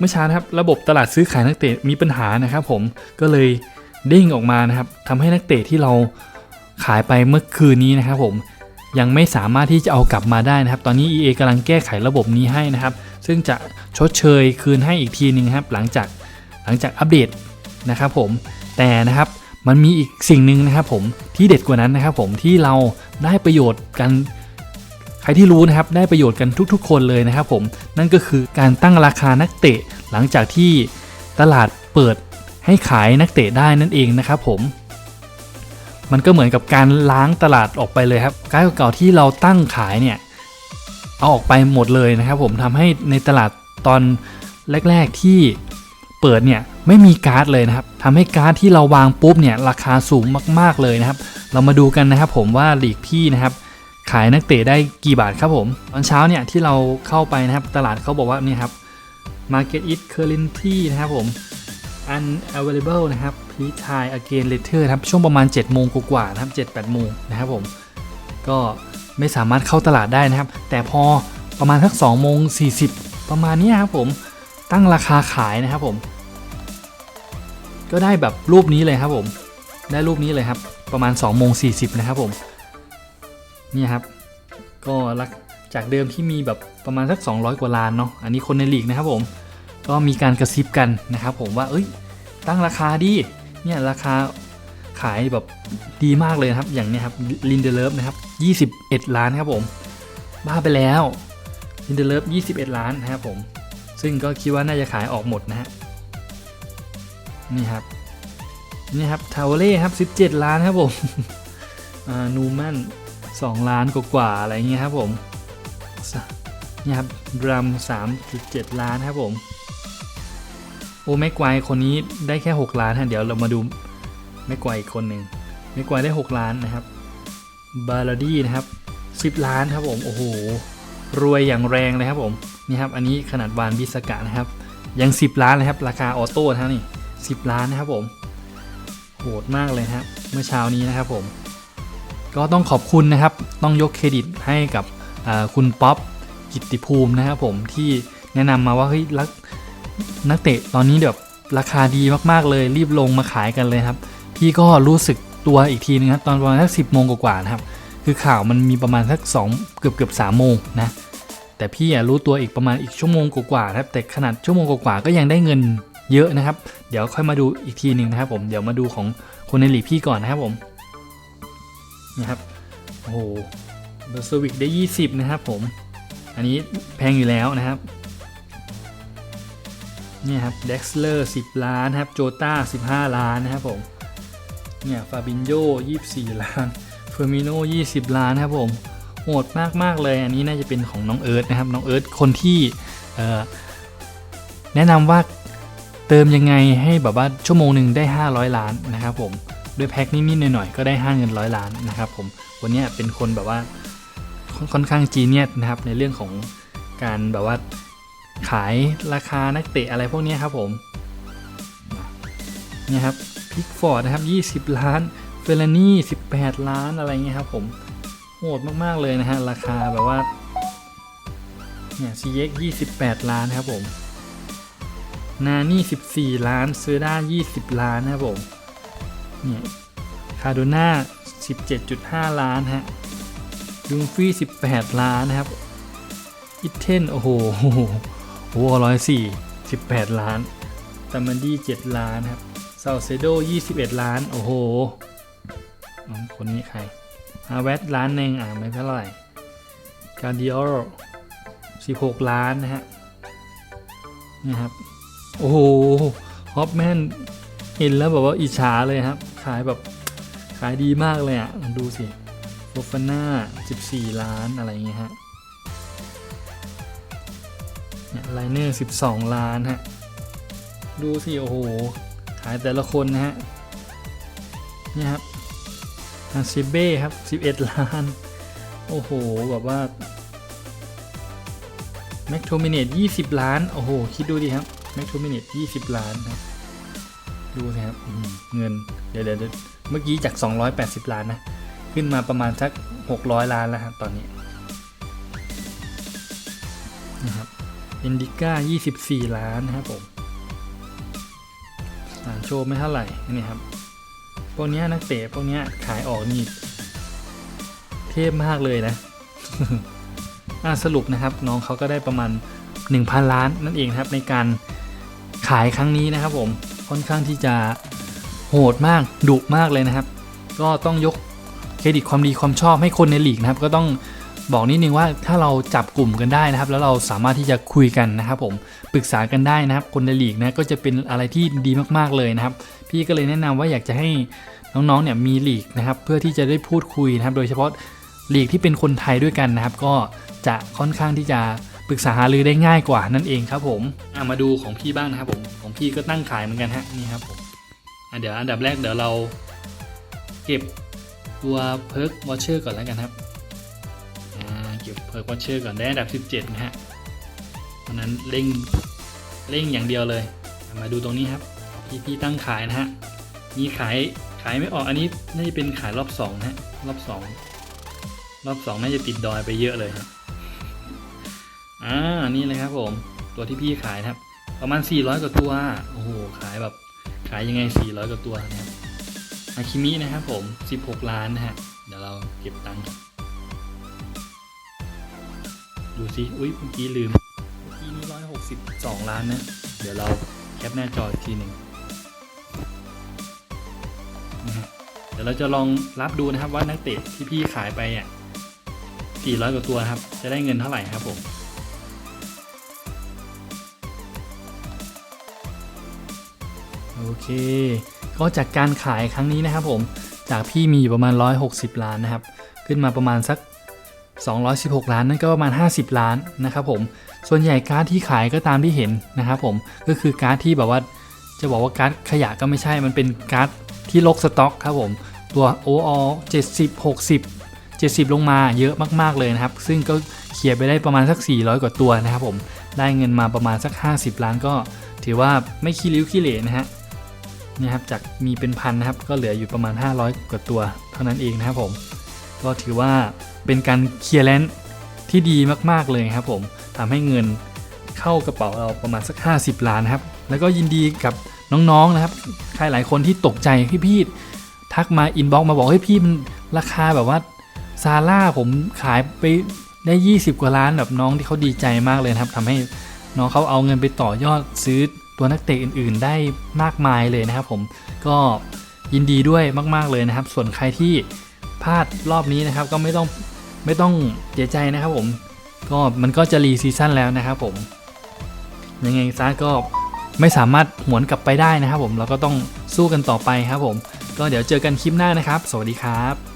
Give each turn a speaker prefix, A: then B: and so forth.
A: เมื่อเช้านะครับระบบตลาดซื้อขายนักเตะมีปัญหานะครับ ผมก็เลยเด้งออกมานะครับทำให้นักเตะที่เราขายไปเมื่อคืนนี้นะครับ ผมยังไม่สามารถที่จะเอากลับมาได้นะครับ ตอนนี้ EA กำลังแก้ไขระบบนี้ให้นะครับ ซึ่งจะชดเชยคืนให้อีกทีหนึงนครับ หลังจากหลังจากอัปเดตนะครับผมแต่นะครับมันมีอีกสิ่งหนึ่งนะครับผมที่เด็ดกว่านั้นนะครับ ผมที่เราได้ประโยชน์กัน ใครที่รู้นะครับได้ประโยชน์กันทุก ๆ คนเลยนะครับ ผมนั่นก็คือการตั้งราคานักเตะ หลังจากที่ตลาดเปิดให้ขายนักเตะได้นั่นเองนะครับผมมันก็เหมือนกับการล้างตลาดออกไปเลยครับการเก่าๆที่เราตั้งขายเนี่ยเอาออกไปหมดเลยนะครับ ผมทำให้ในตลาดตอนแรก ๆที่เปิดเนี่ยไม่มีการ์ดเลยนะครับทำให้การ์ดที่เราวางปุ๊บเนี่ยราคาสูงมากๆเลยนะครับ เรามาดูกันนะครับผมว่าหลีกพี่นะครับ ขายนักเตะได้กี่บาทครับผม ตอนเช้าเนี่ยที่เราเข้าไปนะครับ ตลาดเขาบอกว่านี่ครับ Market is currently นะครับผม unavailable นะครับ please try again later นะครับ ช่วงประมาณ 7 โมงกว่าๆนะครับ7 8 โมงนะครับผม ก็ไม่สามารถเข้าตลาดได้นะครับ แต่พอประมาณสัก2โมง 40 ประมาณนี้ครับผมตั้งราคาขายนะครับผม ก็ได้แบบรูปนี้เลยครับผม ได้รูปนี้เลยครับ ประมาณ2โมง40 นะครับผม นี่ครับ ก็รัก จากเดิมที่มีแบบประมาณสัก 200 กว่าล้านเนาะอันนี้คนในลีกนะครับผม ก็มีการกระซิบกันนะครับผมว่าเอ้ยตั้งราคาดีเนี่ยราคาขายแบบดีมากเลยครับอย่างเนี้ยครับลินเดเลฟนะครับ21 ล้านครับผมบ้าไปแล้วลินเดเลฟ21 ล้านนะครับผมซึ่งก็คิดว่าน่าจะขายออกหมดนะฮะนี่ครับนี่ครับทาวเล่ครับ 17 ล้านครับผมนูแมน2 ล้านกว่าๆอะไรเงี้ยครับผม นี่ครับรัม3.7 ล้านครับผม โอ้แม็กไกวคนนี้ได้แค่ 6 ล้านฮะเดี๋ยวเรามาดูแม็กไกวอีกคนหนึ่งแม็กไกวได้ 6 ล้านนะครับ บาลาดี้นะครับ 10 ล้านครับผม โอ้โห รวยอย่างแรงเลยครับผม นี่ครับ อันนี้ขนาดวานบิสกะนะครับ ยัง 10 ล้านเลยครับ ราคาออโต้นะนี่ 10 ล้านนะครับผม โหดมากเลยครับ เมื่อเช้านี้นะครับผม ก็ต้องขอบคุณนะครับ ต้องยกเครดิตให้กับ คุณป๊อปกิติภูมินะครับผมที่แนะนำมาว่าเฮ้ยรักนักเตะตอนนี้แบบราคาดีมากๆเลยรีบลงมาขายกันเลยครับ พี่ก็รู้สึกตัวอีกทีนึงครับตอนประมาณสักสิบโมงกว่าๆนะครับ คือข่าวมันมีประมาณสักสองเกือบเกือบสามโมงนะแต่พี่อะรู้ตัวอีกประมาณอีกชั่วโมงกว่าๆนะครับแต่ขนาดชั่วโมงกว่าๆก็ยังได้เงินเยอะนะครับ เดี๋ยวค่อยมาดูอีกทีหนึ่งนะครับผมเดี๋ยวมาดูของคนในหลีกพี่ก่อนนะครับผมนะครับโอ้โห เบอร์สวิกได้ 20 นะครับผม อันนี้แพงอยู่แล้วนะครับ เนี่ยครับเด็กซ์เลอร์10 ล้านครับ โจต้า 15 ล้านนะครับผม เนี่ยฟาบินโย24 ล้านเฟอร์มิโน20 ล้านนะครับผม โหดมากมาก ๆ เลย อันนี้น่าจะเป็นของน้องเอิร์ธนะครับ น้องเอิร์ธคนที่แนะนำว่าเติมยังไงให้แบบว่าชั่วโมงหนึ่งได้ 500 ล้านนะครับผมด้วยแพ็คนิดๆหน่อยๆก็ได้ห้าเงินร้อยล้านนะครับผมวันนี้เป็นคนแบบว่า ค่อนข้างจีเนียสนะครับ ในเรื่องของการแบบว่าขายราคานักเตะอะไรพวกนี้ครับผมเนี่ยครับพิกฟอร์ดนะครับ 20 ล้านเฟลนี่18 ล้านอะไรเงี้ยครับผมโหดมาก ๆ เลยนะฮะ ราคาแบบว่าเนี่ย CX 28 ล้านครับผมนานี่14 ล้านเซอร์ด้า20 ล้านนะครับผมเนี่ยคาโดน่า17.5 ล้านฮะ ลุงฟี่ 18 ล้านนะครับอิทเทนโอ้โหโอ้โหร้อยสี่สิบแปดล้านตามันดี้7ล้านครับซาเซโด21ล้าน โอ้โหอ๋อคนนี้ใครฮาเวตล้านหนึ่งอ่าไม่เท่าไหร่การดิโอ16ล้านนะฮะนี่ครับ โอ้โหฮอปแมนเห็นแล้วแบบว่าอิจฉาเลยครับ ขายแบบขายดีมากเลยอะ ดูสิ โฟฟาน่า14 ล้านอะไรเงี้ยฮะเนี่ยไลเนอร์12 ล้านฮะ ดูสิ โอ้โห ขายแต่ละคนนะฮะเนี่ยครับฮันซิเบ้ครับ 11 ล้าน โอ้โห แบบว่าแม็กโทมิเนต20 ล้าน โอ้โห คิดดูดิครับแม็กโทมิเนต20 ล้านครับดูสิครับเงินเดี๋ยวเดี๋ยวเดี๋ยวเมื่อกี้จาก 280 ล้านนะ ขึ้นมาประมาณสัก 600 ล้านแล้วครับตอนนี้นะครับเอนดิก้า24 ล้านนะครับผมอ่าโชว์ไม่เท่าไหร่นี่ครับพวกเนี้ยนักเตะพวกเนี้ยขายออกนี่เทพมากเลยนะอ่าสรุปนะครับน้องเขาก็ได้ประมาณ 1,000 ล้านนั่นเองครับในการขายครั้งนี้นะครับผมค่อนข้างที่จะโหดมากดุมากเลยนะครับ ก็ต้องยก เครดิตความดีความชอบให้คนในลีกนะครับ ก็ต้องบอกนิดนึงว่าถ้าเราจับกลุ่มกันได้นะครับ แล้วเราสามารถที่จะคุยกันนะครับผมปรึกษากันได้นะครับ คนในลีกนะก็จะเป็นอะไรที่ดีมากๆเลยนะครับ พี่ก็เลยแนะนำว่าอยากจะให้น้องๆเนี่ยมีลีกนะครับ เพื่อที่จะได้พูดคุยนะครับ โดยเฉพาะลีกที่เป็นคนไทยด้วยกันนะครับ ก็จะค่อนข้างที่จะปรึกษาหารือได้ง่ายกว่านั่นเองครับผมอะมาดูของพี่บ้างนะครับผมของพี่ก็ตั้งขายเหมือนกันฮะนี่ครับผมเดี๋ยวอันดับแรกเดี๋ยวเราเก็บ ตัวเพิร์กวอชเชอร์ก่อนแล้วกันครับเก็บเพิร์กวอชเชอร์ก่อนได้อันดับ 17 นะฮะเพราะนั้นเร่งเร่งอย่างเดียวเลย มาดูตรงนี้ครับพี่พี่ตั้งขายนะฮะนี่ขายขายไม่ออกอันนี้น่าจะเป็นขายรอบสองนะฮะรอบสองรอบสองน่าจะติดดอยไปเยอะเลยครับอ่านี่เลยครับผม ตัวที่พี่ขายนะครับ ประมาณ 400 กว่าตัวโอ้โหขายแบบขายยังไง 400 กว่าตัวนะครับาคิมินะครับผม 16 ล้านนะฮะ เดี๋ยวเราเก็บตังค์ดูสิอุ้ยเมื่อกี้ลืม เมื่อกี้นี่162ล้านนะ เดี๋ยวเราแคปหน้าจออีกทีหนึ่งนะฮะ เดี๋ยวเราจะลองรับดูนะครับว่านักเตะที่พี่ขายไปอะ400กว่าตัวครับ จะได้เงินเท่าไหร่ครับผมโอเค ก็จากการขายครั้งนี้นะครับผมจากพี่มีอยู่ประมาณ 160 ล้านนะครับ ขึ้นมาประมาณสัก 216 ล้านนั่นก็ประมาณ 50 ล้านนะครับผมส่วนใหญ่การ์ดที่ขายก็ตามที่เห็นนะครับผมก็คือการ์ดที่แบบว่าจะบอกว่าการ์ดขยะก็ไม่ใช่มันเป็นการ์ดที่ลกสต็อกครับผมตัว OO 70 60 70 ลงมาเยอะมาก ๆ เลยนะครับ ซึ่งก็เคลียไปได้ประมาณสัก 400 กว่าตัวนะครับผม ได้เงินมาประมาณสัก 50 ล้านก็ถือว่าไม่ขี้ริ้วขี้เหร่นะฮะ นี่ยครับจากมีเป็นพันนะครับก็เหลืออยู่ประมาณ 500 กว่าตัวเท่านั้นเองนะครับผม ก็ถือว่าเป็นการเคลียร์แลนซ์ที่ดีมากๆเลยครับผมทำให้เงินเข้ากระเป๋าเราประมาณสัก 50 ล้านนะครับ แล้วก็ยินดีกับน้องๆนะครับ ใครหลายคนที่ตกใจพี่พี่ทักมาอินบ็อกมาบอกเฮ้ยพี่มันราคาแบบว่าซาร่าผมขายไปได้ 20 กว่าล้านแบบน้องที่เขาดีใจมากเลยครับทำให้น้องเขาเอาเงินไปต่อยอดซื้อ ตัวนักเตะอื่นๆ ได้มากมายเลยนะครับผมก็ยินดีด้วยมาก ๆเลยนะครับ ส่วนใครที่พลาดรอบนี้นะครับก็ไม่ต้องไม่ต้องเสียใจนะครับผมก็มันก็จะรีซีซั่นแล้วนะครับผมยังไงซะก็ไม่สามารถหวนกลับไปได้นะครับผมเราก็ต้องสู้กันต่อไปครับผม ก็เดี๋ยวเจอกันคลิปหน้านะครับ สวัสดีครับ